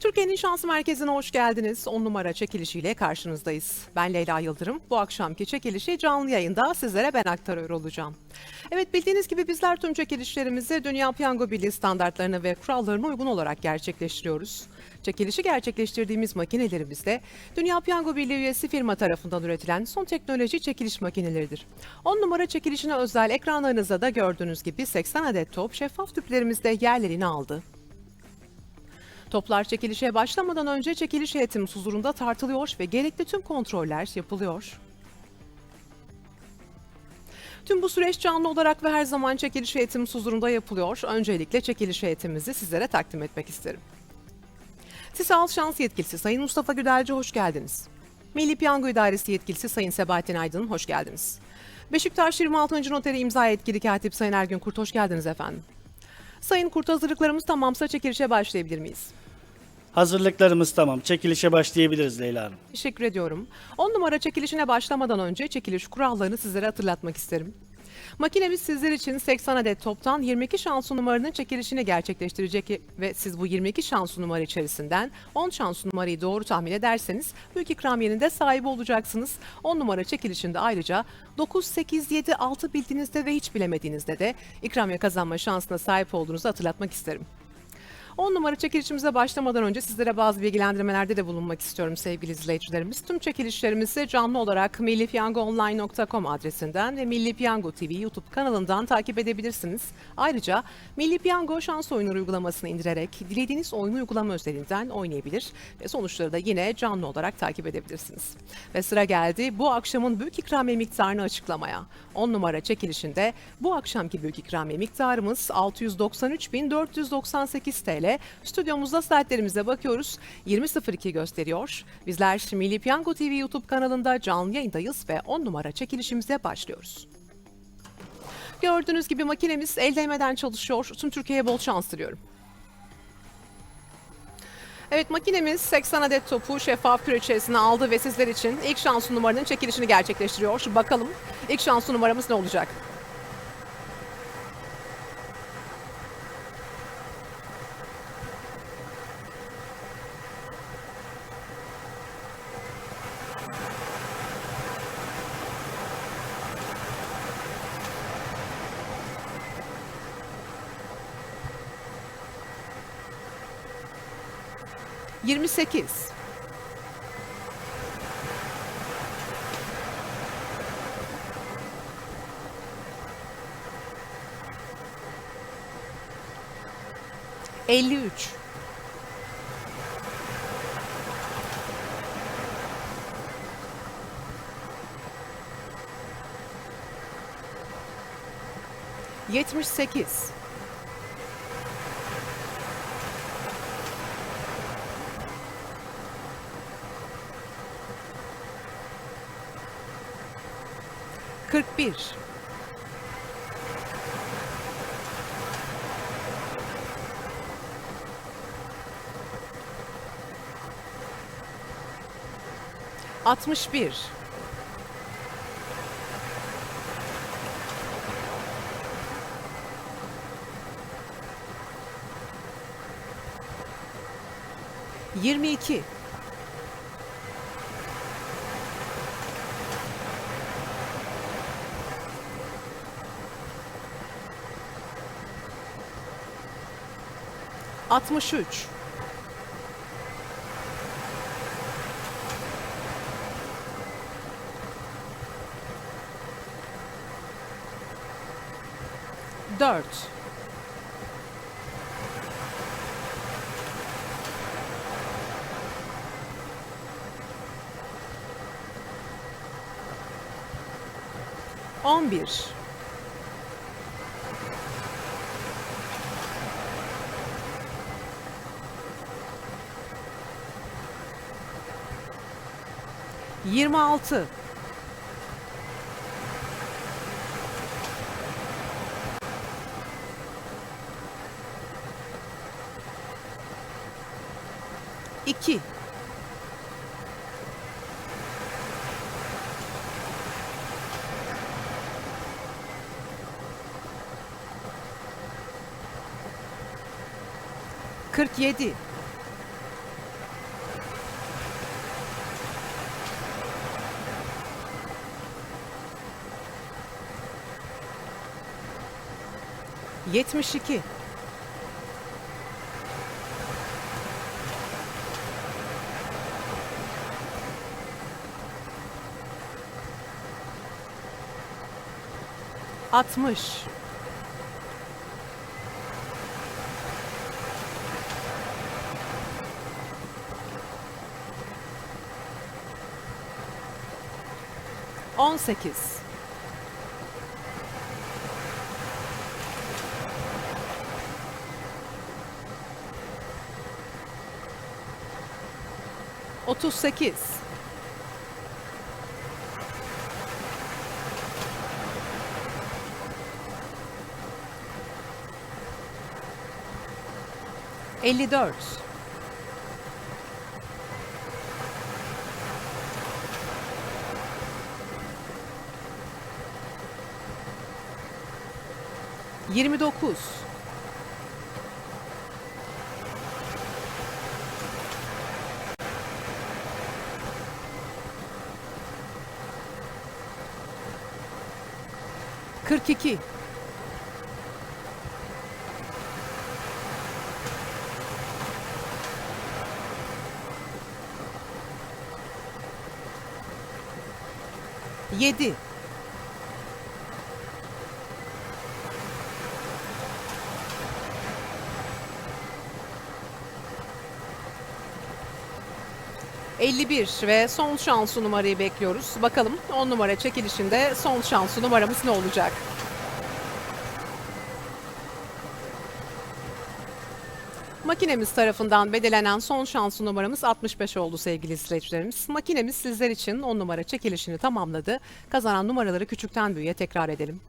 Türkiye'nin Şans Merkezi'ne hoş geldiniz. 10 numara çekilişiyle karşınızdayız. Ben Leyla Yıldırım. Bu akşamki çekilişi canlı yayında sizlere ben aktarıyor olacağım. Evet bildiğiniz gibi bizler tüm çekilişlerimizi Dünya Piyango Birliği standartlarına ve kurallarına uygun olarak gerçekleştiriyoruz. Çekilişi gerçekleştirdiğimiz makinelerimiz de Dünya Piyango Birliği üyesi firma tarafından üretilen son teknoloji çekiliş makineleridir. 10 numara çekilişine özel ekranlarınızda da gördüğünüz gibi 80 adet top şeffaf tüplerimizde yerlerini aldı. Toplar çekilişe başlamadan önce çekiliş heyetimiz huzurunda tartılıyor ve gerekli tüm kontroller yapılıyor. Tüm bu süreç canlı olarak ve her zaman çekiliş heyetimiz huzurunda yapılıyor. Öncelikle çekiliş heyetimizi sizlere takdim etmek isterim. TİSAL Şans Yetkilisi Sayın Mustafa Güdelci hoş geldiniz. Milli Piyango İdaresi Yetkilisi Sayın Sebahattin Aydın hoş geldiniz. Beşiktaş 26. Noteri imza yetkili katip Sayın Ergün Kurt hoş geldiniz efendim. Sayın Kurt hazırlıklarımız tamamsa çekilişe başlayabilir miyiz? Hazırlıklarımız tamam. Çekilişe başlayabiliriz Leyla Hanım. Teşekkür ediyorum. 10 numara çekilişine başlamadan önce çekiliş kurallarını sizlere hatırlatmak isterim. Makinemiz sizler için 80 adet toptan 22 şanslı numaranın çekilişini gerçekleştirecek ve siz bu 22 şanslı numara içerisinden 10 şanslı numarayı doğru tahmin ederseniz büyük ikramiyenin de sahibi olacaksınız. 10 numara çekilişinde ayrıca 9, 8, 7, 6 bildiğinizde ve hiç bilemediğinizde de ikramiye kazanma şansına sahip olduğunuzu hatırlatmak isterim. 10 numara çekilişimize başlamadan önce sizlere bazı bilgilendirmelerde de bulunmak istiyorum sevgili izleyicilerimiz. Tüm çekilişlerimizi canlı olarak millipiyangoonline.com adresinden ve Milli Piyango TV YouTube kanalından takip edebilirsiniz. Ayrıca Milli Piyango şans oyunları uygulamasını indirerek dilediğiniz oyun uygulama üzerinden oynayabilir ve sonuçları da yine canlı olarak takip edebilirsiniz. Ve sıra geldi bu akşamın büyük ikramiye miktarını açıklamaya. 10 numara çekilişinde bu akşamki büyük ikramiye miktarımız 693.498 TL. Stüdyomuzda saatlerimize bakıyoruz. 20.02 gösteriyor. Bizler Milli Piyango TV YouTube kanalında canlı yayındayız ve 10 numara çekilişimize başlıyoruz. Gördüğünüz gibi makinemiz el değmeden çalışıyor. Tüm Türkiye'ye bol şans diliyorum. Evet makinemiz 80 adet topu şeffaf küre içerisine aldı ve sizler için ilk şanslı numaranın çekilişini gerçekleştiriyor. Bakalım ilk şanslı numaramız ne olacak? Yirmi sekiz. Elli üç. Yetmiş sekiz. Kırk bir. Altmış 26 2 47 72 60 18 38 54 29 42 7 51 ve son şansı numarayı bekliyoruz. Bakalım 10 numara çekilişinde son şansı numaramız ne olacak? Makinemiz tarafından belirlenen son şansı numaramız 65 oldu sevgili izleyicilerimiz. Makinemiz sizler için 10 numara çekilişini tamamladı. Kazanan numaraları küçükten büyüğe tekrar edelim.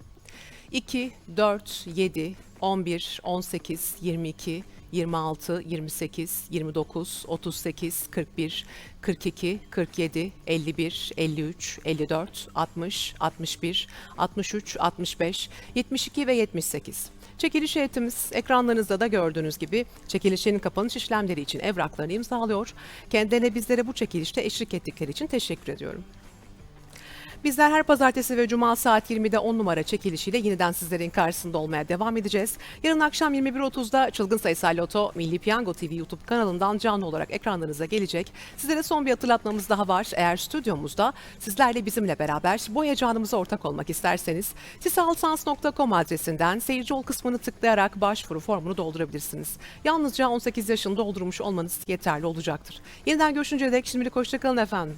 2, 4, 7, 11, 18, 22, 26, 28, 29, 38, 41, 42, 47, 51, 53, 54, 60, 61, 63, 65, 72 ve 78. Çekiliş heyetimiz ekranlarınızda da gördüğünüz gibi çekilişin kapanış işlemleri için evraklarını imzalıyor. Kendilerine bizlere bu çekilişte eşlik ettikleri için teşekkür ediyorum. Bizler her pazartesi ve cuma saat 20'de 10 numara çekilişiyle yeniden sizlerin karşısında olmaya devam edeceğiz. Yarın akşam 21.30'da Çılgın Sayısal Loto Milli Piyango TV YouTube kanalından canlı olarak ekranlarınıza gelecek. Sizlere son bir hatırlatmamız daha var. Eğer stüdyomuzda sizlerle bizimle beraber bu heyecanımıza ortak olmak isterseniz tisalsans.com adresinden seyirci ol kısmını tıklayarak başvuru formunu doldurabilirsiniz. Yalnızca 18 yaşını doldurmuş olmanız yeterli olacaktır. Yeniden görüşünceye dek şimdilik hoşçakalın efendim.